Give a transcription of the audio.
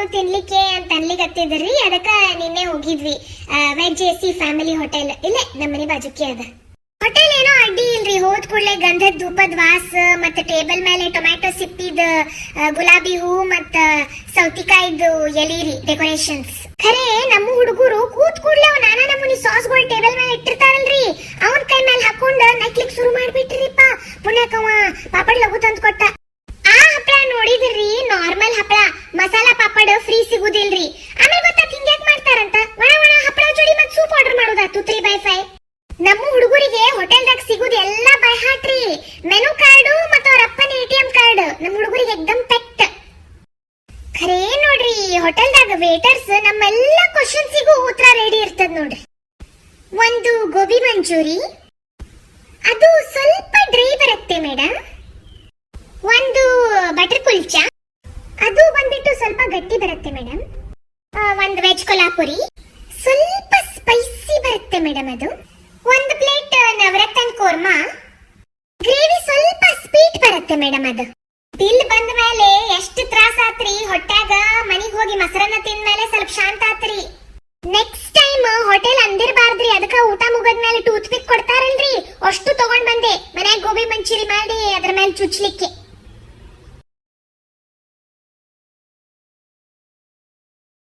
ಕರ್ಕೊಂಡು ತಿನ್ಲಿಕ್ಕೆ ಅಂತ ಅನ್ಲಿಕತ್ತಿದ್ರಿ ಅದಕ್ಕ ನಿನ್ನೆ ಹೋಗಿದ್ವಿ. ವೆಜ್ ಎ ಫ್ಯಾಮಿಲಿ ಹೋಟೆಲ್ ಇಲ್ಲೇ, ನಮ್ಮನೆ ಬಾಜುಕ್ಕೆ ಅದ. ಹೋಟೆಲ್ ಏನೋ ಅಡ್ಡಿ ಇಲ್ರಿ. ಹೋದ್ ಕೂಡಲೇ ಗಂಧದ ಧೂಪದ ವಾಸ, ಮತ್ತ ಟೇಬಲ್ ಮೇಲೆ ಟೊಮ್ಯಾಟೊ ಸಿಪ್ಪಿದ ಗುಲಾಬಿ ಹೂ, ಮತ್ತ ಸೌತಿಕಾಯ್ದು ಎಲಿರಿ ಡೆಕೋರೇಷನ್ಸ್ ಖರೆ, ನಮ್ಮ ಹುಡುಗರು ಕೂತ್ ಕೂಡ್ಲೆ ಅವ್ ನಾನಾ ನಮೂನಿ ಸಾಸ್ಗಳು ಟೇಬಲ್ ಮೇಲೆ ಇಟ್ಟಿರ್ತಾರಲ್ರಿ. ಅವನ್ ಕೈ ಮೇಲೆ ಹಾಕೊಂಡ್ ನಕ್ಲಿಕ್ ಶುರು ಮಾಡ್ಬಿಟ್ರಿಪ್ಪ. ಪುಣ್ಯಕವ ಪಾಪಡ್ ಲಘು ತಂದ್ ಕೊಟ್ಟ ಸಿಗುದಿಲ್ರಿ ಆಮೇಲೆ ಗೊತ್ತಾ ಹಿಂಗ್ ಯಾಕೆ ಮಾಡ್ತಾರಂತ? ಒಣ ಒಣ ಹಪ್ಪಳ ಜೋಡಿ ಮತ್ ಸೂಪ್ ಆರ್ಡರ್ ಮಾಡೋದಾ ತ್ರೀ ಬೈ ಫೈವ್ ನಮ್ಮ ಹುಡುಗರಿಗೆ ಹೋಟೆಲ್ದಾಗ ಸಿಗುದು ಎಲ್ಲ ಬೈ ಹಾಟ್ರಿ ಮೆನು ಕಾರ್ಡ್ ಮತ್ತು ಅವ್ರ ಅಪ್ಪನ ಎ ಟಿ ಎಂ ಕಾರ್ಡ್ ನಮ್ಮ ಹುಡುಗರಿಗೆ ಎಕ್ದಮ್ ಪೆಟ್ ಖರೇ ನೋಡ್ರಿ ಹೋಟೆಲ್ದಾಗ ವೇಟರ್ಸ್ ನಮ್ಮೆಲ್ಲ ಕ್ವಶನ್ಸಿಗೂ ಉತ್ತರ ರೆಡಿ ಇರ್ತದ ನೋಡ್ರಿ. ಒಂದು ಗೋಬಿ ಮಂಚೂರಿ. ಅದು ಸ್ವಲ್ಪ ಡ್ರೈ ಬರುತ್ತೆ ಮೇಡಮ್ ಒಂದು ಬಟರ್ ಕುಲ್ಚಾ. ಅದು ಬಂದ್ಬಿಟ್ಟು ಸ್ವಲ್ಪ ಗಟ್ಟಿ ಬರುತ್ತೆ ಮೇಡಮ್ ವೆಜ್ ಸ್ವಲ್ಪ ಸ್ಪೈಸಿ ಬರುತ್ತೆ ಮೇಡಮ್ ಅದು. ಒಂದು ಪ್ಲೇಟ್ ನವರತ್ನ ಕೋರ್ಮಾ. ಗ್ರೇವಿ ಸ್ವಲ್ಪ ಸ್ವೀಟ್ ಬರುತ್ತೆ ಮೇಡಮ್ ಅದು. ಬಿಲ್ ಬಂದ ಮೇಲೆ ಎಷ್ಟು ತ್ರಾಸ ಆತ್ರಿ? ಹೊಟ್ಯಾಗ ಮನಿಗ್ ಹೋಗಿ ಮೊಸರನ್ನ ತಿಂದ ಮೇಲೆ ಸ್ವಲ್ಪ ಶಾಂತ ಆತ್ರಿ. ನೆಕ್ಸ್ಟ್ ಟೈಮ್ ಹೋಟೆಲ್ ಅಂದಿರ್ಬಾರ್ದ್ರಿ. ಅದಕ್ಕ ಊಟ ಮುಗದ್ಮೇಲೆ ಟೂತ್ ಪಿಕ್ ಕೊಡ್ತಾರಲ್ರಿ. ಅಷ್ಟು ತಗೊಂಡ್ ಬಂದೆ. ಮನ್ಯಾಗ ಗೋಬಿ ಮಂಚೂರಿ ಮಾಡಿ, ಅದ್ರ ಮೇಲೆ ಚುಚ್ಲಿಕ್ಕೆ.